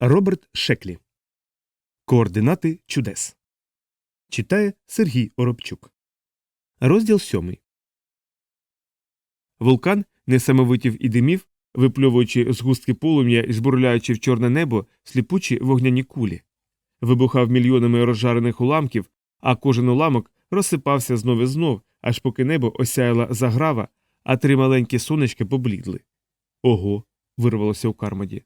Роберт Шеклі. Координати чудес. Читає Сергій Оробчук. Розділ сьомий. Вулкан несамовитів і димів, випльовуючи згустки полум'я і жбурляючи в чорне небо сліпучі вогняні кулі. Вибухав мільйонами розжарених уламків, а кожен уламок розсипався знов і знов, аж поки небо осяяла заграва, а три маленькі сонечки поблідли. Ого. вирвалося у Кармоді.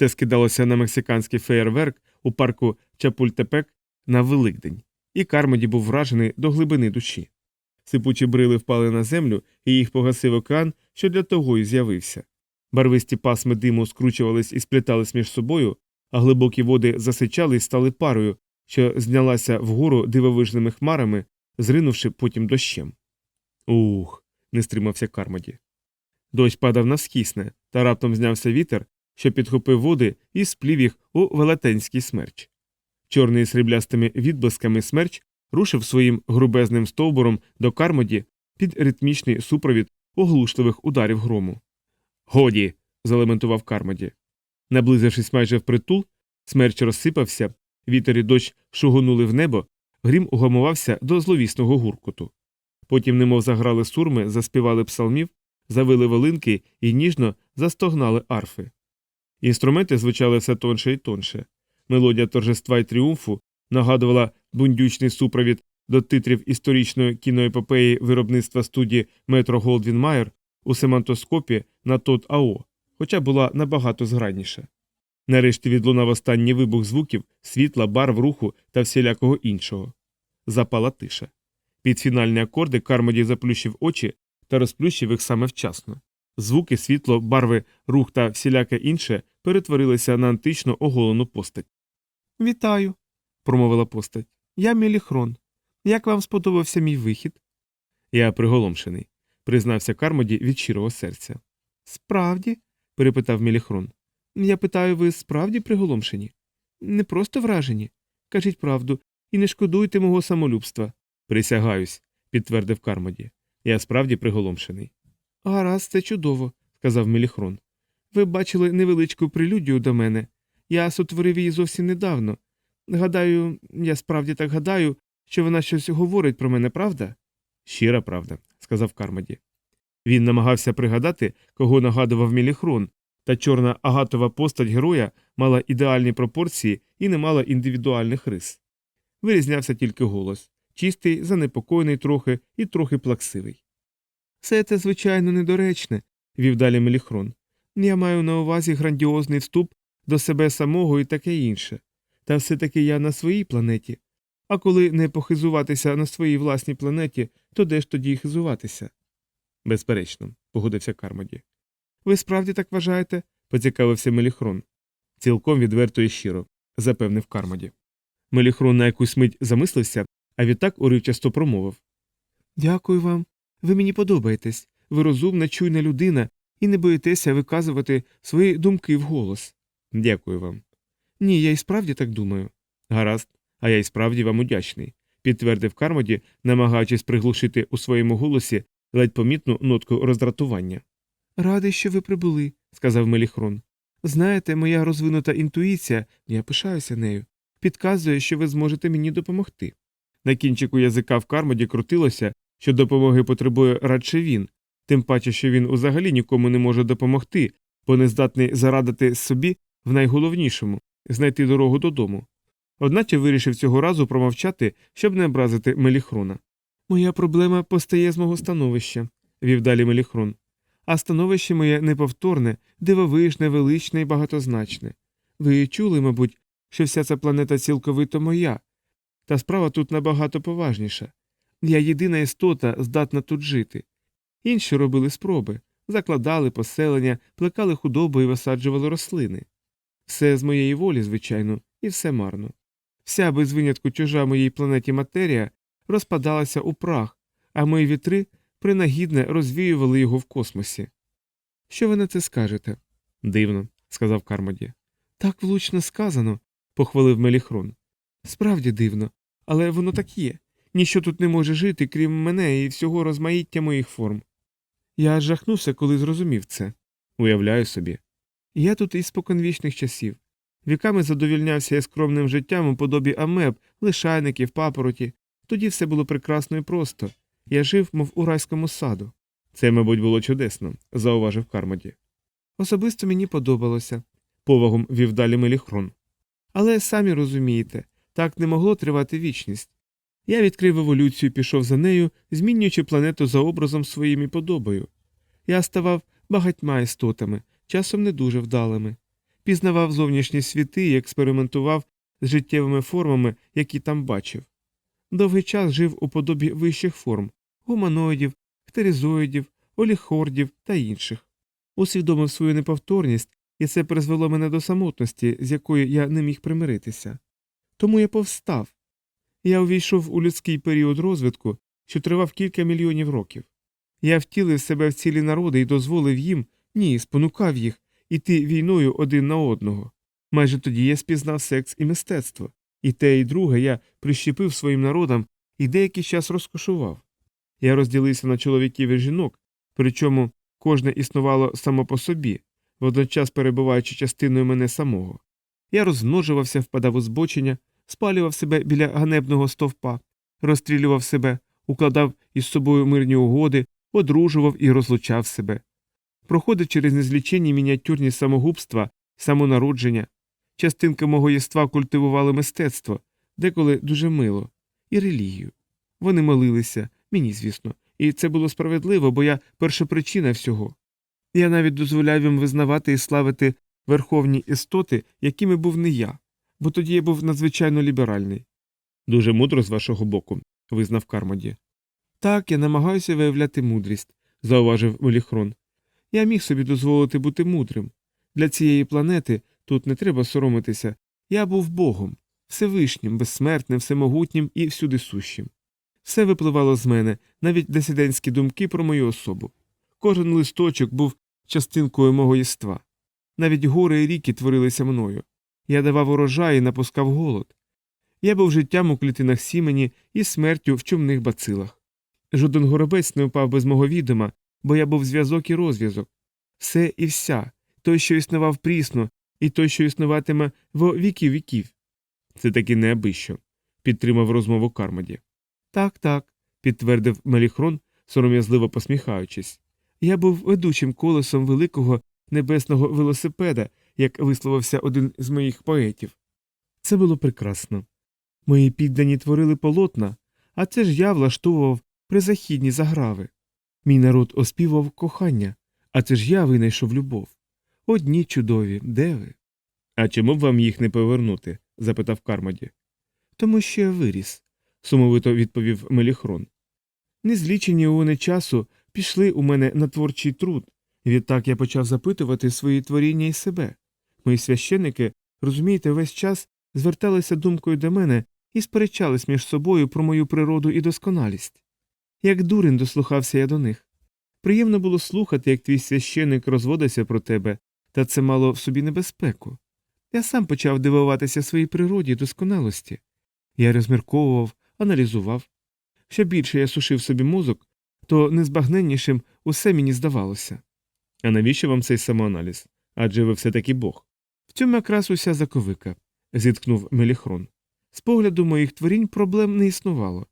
Це скидалося на мексиканський феєрверк у парку Чапультепек на Великдень, і Кармоді був вражений до глибини душі. Сипучі брили впали на землю, і їх погасив океан, що для того й з'явився. Барвисті пасми диму скручувались і сплітались між собою, а глибокі води засичали і стали парою, що знялася вгору дивовижними хмарами, зринувши потім дощем. Ух. не стримався Кармоді. Дощ падав навскісне, та раптом знявся вітер, що підхопив води і сплів їх у велетенський смерч. Чорний сріблястими відблисками смерч рушив своїм грубезним стовбуром до Кармоді під ритмічний супровід оглушливих ударів грому. Годі. залементував Кармоді. Наблизившись майже впритул, смерч розсипався, вітер і дощ шугонули в небо, грім угамувався до зловісного гуркоту. Потім, немов заграли сурми, заспівали псалмів, завили волинки і ніжно застогнали арфи. Інструменти звучали все тонше і тонше. Мелодія торжества й тріумфу нагадувала бундючний супровід до титрів історичної кіноепопеї виробництва студії Метро Голдвін Майер у семантоскопі на тот АО, хоча була набагато згранніша. Нарешті відлунав останній вибух звуків, світла, барв руху та всілякого іншого. Запала тиша. Під фінальні акорди Кармоді заплющив очі та розплющив їх саме вчасно. Звуки, світло, барви, рух та всіляке інше перетворилися на антично оголену постать. Вітаю, промовила постать. Я Міліхрон. Як вам сподобався мій вихід? Я приголомшений, признався Кармоді від щирого серця. Справді? перепитав Міліхрон. Я питаю, ви справді приголомшені? Не просто вражені. Кажіть правду, і не шкодуйте мого самолюбства. Присягаюсь, підтвердив Кармоді. Я справді приголомшений. Гаразд, це чудово, сказав Меліхрон. Ви бачили невеличку прелюдію до мене. Я сотворив її зовсім недавно. Гадаю, я справді так гадаю, що вона щось говорить про мене, правда? Щира правда, сказав Кармоді. Він намагався пригадати, кого нагадував Меліхрон, та чорна агатова постать героя мала ідеальні пропорції і не мала індивідуальних рис. Вирізнявся тільки голос чистий, занепокоєний трохи і трохи плаксивий. Все це, звичайно, недоречне, вів далі Меліхрон. Я маю на увазі грандіозний вступ до себе самого і таке інше. Та все таки я на своїй планеті. А коли не похизуватися на своїй власній планеті, то де ж тоді хизуватися? Безперечно, погодився Кармоді. Ви справді так вважаєте? поцікавився Меліхрон. Цілком відверто і щиро, запевнив Кармоді. Меліхрон на якусь мить замислився, а відтак уривчасто промовив Дякую вам. Ви мені подобаєтесь. Ви розумна, чуйна людина і не боїтеся виказувати свої думки вголос. Дякую вам. Ні, я й справді так думаю. Гаразд, а я й справді вам удячний, підтвердив Кармоді, намагаючись приглушити у своєму голосі ледь помітну нотку роздратування. Радий, що ви прибули, сказав Меліхрон. Знаєте, моя розвинута інтуїція, я пишаюся нею, підказує, що ви зможете мені допомогти. На кінчику язика в Кармоді крутилося, що допомоги потребує радше він, тим паче, що він взагалі нікому не може допомогти, бо не здатний зарадити собі в найголовнішому знайти дорогу додому. Одначе вирішив цього разу промовчати, щоб не образити Меліхрона. Моя проблема постає з мого становища, вів далі Меліхрон. А становище моє неповторне, дивовижне, величне і багатозначне. Ви чули, мабуть, що вся ця планета цілковито моя, та справа тут набагато поважніша. Я єдина істота, здатна тут жити. Інші робили спроби, закладали поселення, плекали худобу і висаджували рослини. Все з моєї волі, звичайно, і все марно. Вся без винятку чужа моїй планеті матерія розпадалася у прах, а мої вітри принагідне розвіювали його в космосі. Що ви на це скажете? Дивно, сказав Кармоді. Так влучно сказано, похвалив Меліхрон. Справді дивно, але воно так є. Ніщо тут не може жити, крім мене і всього розмаїття моїх форм. Я жахнувся, коли зрозумів це. Уявляю собі. Я тут із споконвічних часів. Віками задовільнявся я скромним життям у подобі амеб, лишайників, папороті. Тоді все було прекрасно і просто. Я жив, мов у райському саду. Це, мабуть, було чудесно, зауважив Кармоді. Особисто мені подобалося, повагом вів далі Меліхрон. Але самі розумієте, так не могло тривати вічність. Я відкрив еволюцію пішов за нею, змінюючи планету за образом своїм і подобою. Я ставав багатьма істотами, часом не дуже вдалими, пізнавав зовнішні світи і експериментував з життєвими формами, які там бачив. Довгий час жив у подобі вищих форм гуманоїдів, хтеризоїдів, оліхордів та інших. Усвідомив свою неповторність, і це призвело мене до самотності, з якою я не міг примиритися. Тому я повстав. Я увійшов у людський період розвитку, що тривав кілька мільйонів років. Я втілив себе в цілі народи і дозволив їм, ні, спонукав їх іти війною один на одного. Майже тоді я спізнав секс і мистецтво, і те, і друге я прищепив своїм народам і деякий час розкошував. Я розділився на чоловіків і жінок, причому кожне існувало само по собі, водночас перебуваючи частиною мене самого. Я розмножувався, впадав у збочення, спалював себе біля ганебного стовпа, розстрілював себе, укладав із собою мирні угоди, одружував і розлучав себе. Проходив через незліченні мініатюрні самогубства, самонародження. Частинки мого єства культивували мистецтво, деколи дуже мило, і релігію. Вони молилися, мені, звісно, і це було справедливо, бо я першопричина всього. Я навіть дозволяв їм визнавати і славити верховні істоти, якими був не я, бо тоді я був надзвичайно ліберальний. Дуже мудро з вашого боку, визнав Кармоді. Так, я намагаюся виявляти мудрість, зауважив Меліхрон. Я міг собі дозволити бути мудрим. Для цієї планети тут не треба соромитися. Я був Богом, всевишнім, безсмертним, всемогутнім і всюди сущим. Все випливало з мене, навіть дисидентські думки про мою особу. Кожен листочок був частинкою мого єства. Навіть гори і ріки творилися мною. Я давав урожай і напускав голод. Я був життям у клітинах сімені і смертю в чумних бацилах. Жоден горобець не впав без мого відома, бо я був зв'язок і розв'язок. Все і вся, той, що існував прісно, і той, що існуватиме во віків віків. Це таки неабищо, підтримав розмову Кармоді. Так, так, підтвердив Меліхрон, сором'язливо посміхаючись. Я був ведучим колесом великого небесного велосипеда, як висловився один з моїх поетів. Це було прекрасно. Мої піддані творили полотна, а це ж я влаштовував призахідні заграви. Мій народ оспівав кохання, а це ж я винайшов любов. Одні чудові, де ви? А чому б вам їх не повернути? запитав Кармоді. Тому що я виріс, сумовито відповів Меліхрон. Незлічені уони часу пішли у мене на творчий труд, відтак я почав запитувати свої творіння і себе. Мої священники, розумієте, весь час зверталися думкою до мене і сперечались між собою про мою природу і досконалість. Як дурень дослухався я до них. Приємно було слухати, як твій священик розводиться про тебе, та це мало в собі небезпеку. Я сам почав дивуватися своїй природі і досконалості. Я розмірковував, аналізував. Що більше я сушив собі мозок, то незбагненнішим усе мені здавалося. А навіщо вам цей самоаналіз? Адже ви все таки Бог. В цьому якраз уся заковика, зіткнув Меліхрон. З погляду моїх творінь проблем не існувало.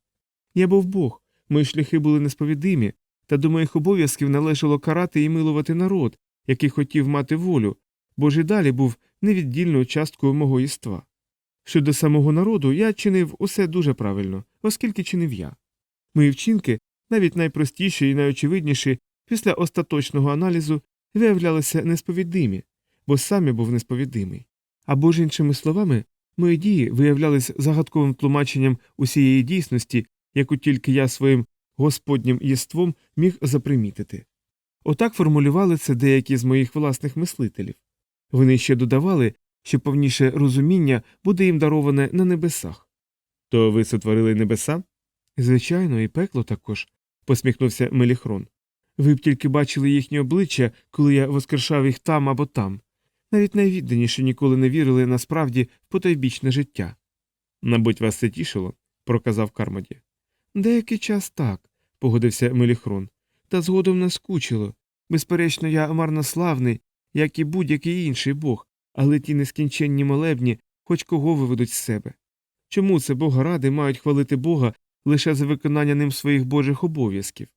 Я був Бог, мої шляхи були несповідимі, та до моїх обов'язків належало карати і милувати народ, який хотів мати волю, бо ж і далі був невіддільною часткою мого єства. Щодо самого народу я чинив усе дуже правильно, оскільки чинив я. Мої вчинки, навіть найпростіші і найочевидніші, після остаточного аналізу виявлялися несповідимі, бо сам я був несповідимий. Або ж, іншими словами, мої дії виявлялись загадковим тлумаченням усієї дійсності, яку тільки я своїм господнім єством міг запримітити. Отак формулювали це деякі з моїх власних мислителів. Вони ще додавали, що повніше розуміння буде їм дароване на небесах. То ви сотворили небеса? Звичайно, і пекло також, посміхнувся Меліхрон. Ви б тільки бачили їхні обличчя, коли я воскрешав їх там або там. Навіть найвідданіше ніколи не вірили насправді в потойбічне життя. Мабуть, вас це тішило, проказав Кармоді. Деякий час так, погодився Меліхрон. Та згодом наскучило. Безперечно, я марнославний, як і будь-який інший бог, Але ті нескінченні молебні хоч кого виведуть з себе. Чому це бога ради мають хвалити Бога лише за виконання ним своїх божих обов'язків?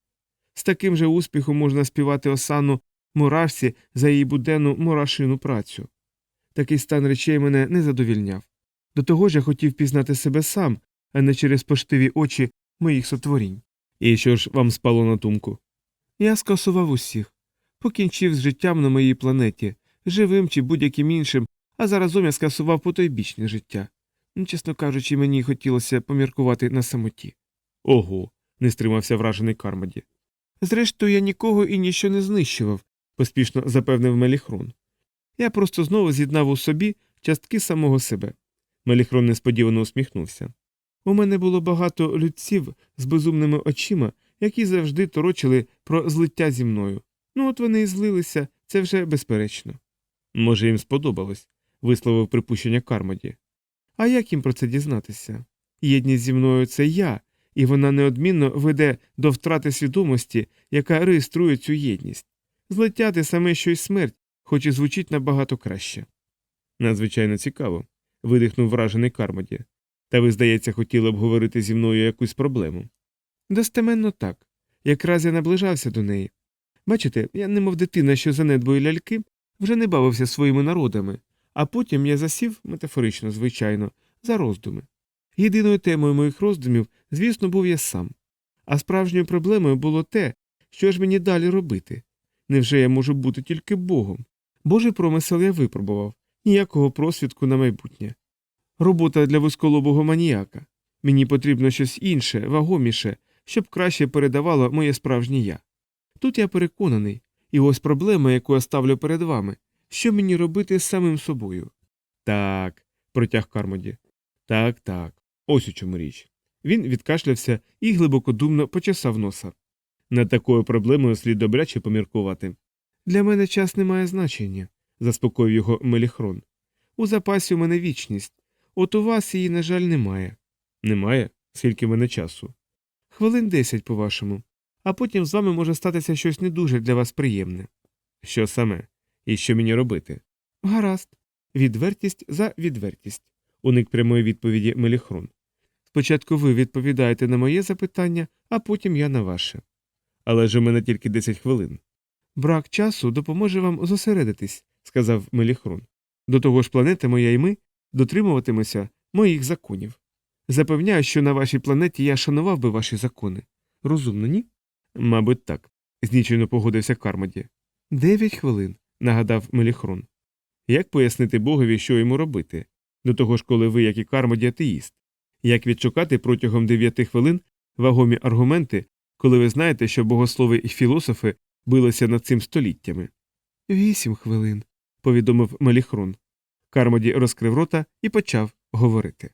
З таким же успіхом можна співати осану мурашці за її буденну мурашину працю. Такий стан речей мене не задовільняв. До того ж я хотів пізнати себе сам, а не через поштиві очі моїх сотворінь. І що ж вам спало на думку? Я скасував усіх, покінчив з життям на моїй планеті, живим чи будь-яким іншим, а заразом я скасував потойбічне життя. Ну, Чесно кажучи, мені хотілося поміркувати на самоті. Ого. не стримався вражений Кармоді. Зрештою, я нікого і ніщо не знищував, поспішно запевнив Меліхрон. Я просто знову з'єднав у собі частки самого себе. Меліхрон несподівано усміхнувся. У мене було багато людців з безумними очима, які завжди торочили про злиття зі мною. Ну, от вони і злилися, це вже безперечно. Може, їм сподобалось, висловив припущення Кармоді. А як їм про це дізнатися? Єдність зі мною це я, і вона неодмінно веде до втрати свідомості, яка реєструє цю єдність. Злиття те саме, що й смерть, хоч і звучить набагато краще. Надзвичайно цікаво, видихнув вражений Кармоді. Та ви, здається, хотіли обговорити зі мною якусь проблему. Достеменно так. Якраз я наближався до неї. Бачите, я, немов дитина, що занедбує ляльки, вже не бавився своїми народами, а потім я засів, метафорично, звичайно, за роздуми. Єдиною темою моїх роздумів, звісно, був я сам. А справжньою проблемою було те, що ж мені далі робити. Невже я можу бути тільки Богом? Божий промисел я випробував, ніякого просвідку на майбутнє. Робота для вузьколобого маніяка. Мені потрібно щось інше, вагоміше, щоб краще передавало моє справжнє я. Тут я переконаний, і ось проблема, яку я ставлю перед вами що мені робити з самим собою. Так, протяг Кармоді. Так, так. Ось у чому річ. Він відкашлявся і глибокодумно почесав носа. Над такою проблемою слід добряче поміркувати. Для мене час не має значення, заспокоїв його Меліхрон. У запасі у мене вічність, от у вас її, на жаль, немає. Немає? Скільки в мене часу? Хвилин десять, по вашому, а потім з вами може статися щось не дуже для вас приємне. Що саме? І що мені робити? Гаразд. Відвертість за відвертість, уник прямої відповіді Меліхрон. Спочатку ви відповідаєте на моє запитання, а потім я на ваше. Але ж у мене тільки 10 хвилин. Брак часу допоможе вам зосередитись, сказав Меліхрон. До того ж, планета моя і ми дотримуватимемося моїх законів. Запевняю, що на вашій планеті я шанував би ваші закони. Розумно, ні? Мабуть, так, знічено погодився Кармоді. Дев'ять хвилин, нагадав Меліхрон. Як пояснити Богові, що йому робити? До того ж, коли ви, як і Кармоді, атеїст? Як відшукати протягом дев'яти хвилин вагомі аргументи, коли ви знаєте, що богослови і філософи билися над цим століттями? Вісім хвилин, повідомив Меліхрон. Кармоді розкрив рота і почав говорити.